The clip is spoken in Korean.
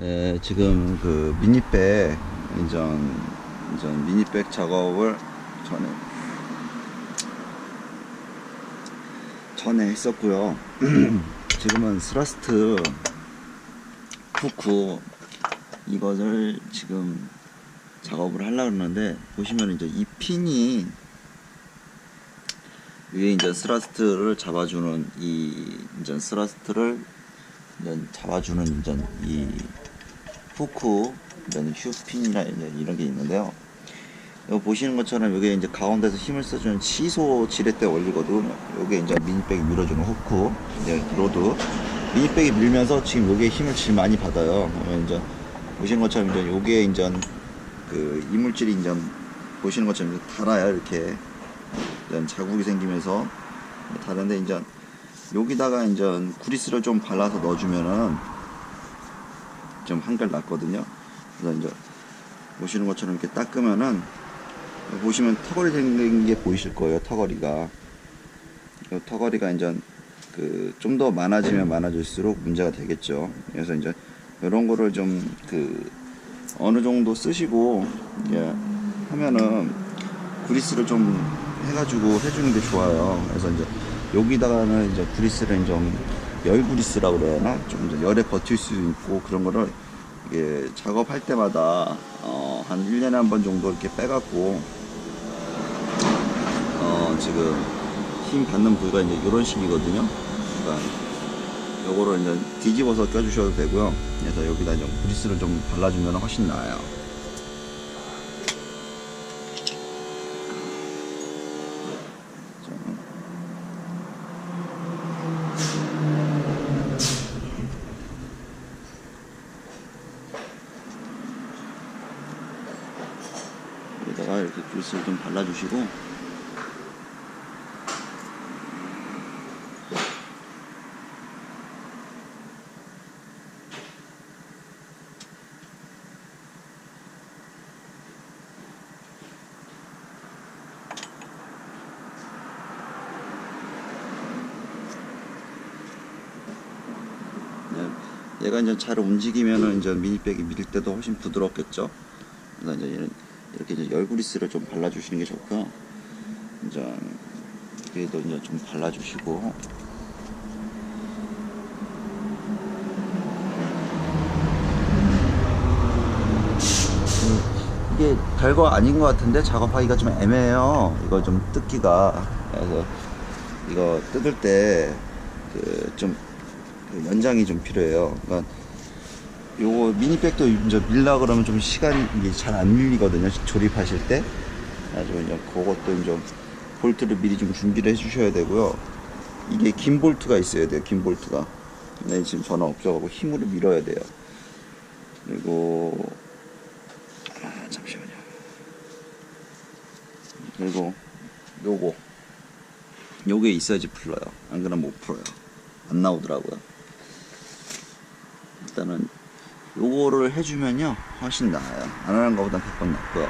예, 지금 그 미니백 인전 인전 미니백 작업을 전에 전에 했었고요. 지금은 스라스트 후크 이것을 지금 작업을 하려고 그러는데 보시면 이제 이 핀이 위에 이제 스라스트를 잡아주는 이 이제 스라스트를 이제 잡아주는 이제 이 후크 이제 휴핀이나 이런 게 있는데요. 여기 보시는 것처럼 여기 이제 가운데서 힘을 써주는 시소 지렛대 올리거든. 여기 이제 미니백이 밀어주는 후크, 이제 로드. 미니백이 밀면서 지금 여기에 힘을 제일 많이 받아요. 그러면 이제 보시는 것처럼 이제 여기에 이제 그 이물질이 이제 보시는 것처럼 달아요 이렇게 이제 자국이 생기면서 다른데 이제 여기다가 이제 구리스를 좀 발라서 넣어주면은 좀 한결 낫거든요. 그래서 이제 보시는 것처럼 이렇게 닦으면은 보시면 턱걸이 생긴 게 보이실 거예요. 턱걸이가 이 턱걸이가 이제 그 좀 더 많아지면 많아질수록 문제가 되겠죠. 그래서 이제 이런 거를 좀 그 어느 정도 쓰시고 예, 하면은 그리스를 좀 해가지고 해주는 게 좋아요. 그래서 이제 여기다가는 이제 그리스를 좀 열그리스라고 그래야 하나? 좀 열에 버틸 수 있고 그런 거를 이게 작업할 때마다 어, 한 1년에 한 번 정도 이렇게 빼갖고 어, 지금 힘 받는 부위가 이제 이런 식이거든요. 그러니까 요거를 이제 뒤집어서 껴주셔도 되고요. 그래서 여기다 좀 그리스를 좀 발라주면 훨씬 나아요. 자. 여기다가 이렇게 그리스를 좀 발라주시고 네, 얘가 이제 잘 움직이면은 이제 미니백이 밀 때도 훨씬 부드럽겠죠. 그래서 이제 이렇게 이제 열그리스를 좀 발라주시는 게 좋고요. 이제 여기에도 이제 좀 발라주시고 음, 이게 별거 아닌 것 같은데 작업하기가 좀 애매해요. 이거 좀 뜯기가 그래서 이거 뜯을 때 그 좀 연장이 좀 필요해요. 그러니까 요거 미니백도 이제 밀라 그러면 좀 시간이 이게 잘 안 밀리거든요. 조립하실 때. 그래가지고 이제 그것도 좀 볼트를 미리 좀 준비를 해주셔야 되고요. 이게 긴 볼트가 있어야 돼요. 긴 볼트가. 근데 지금 전화 없어가고 힘으로 밀어야 돼요. 그리고 아, 잠시만요. 그리고 요거 요게 있어야지 풀려요. 안 그러면 못 풀어요. 안 나오더라고요. 일단은 요거를 해주면요 훨씬 나아요. 안 하는 것보다 100번 낫고요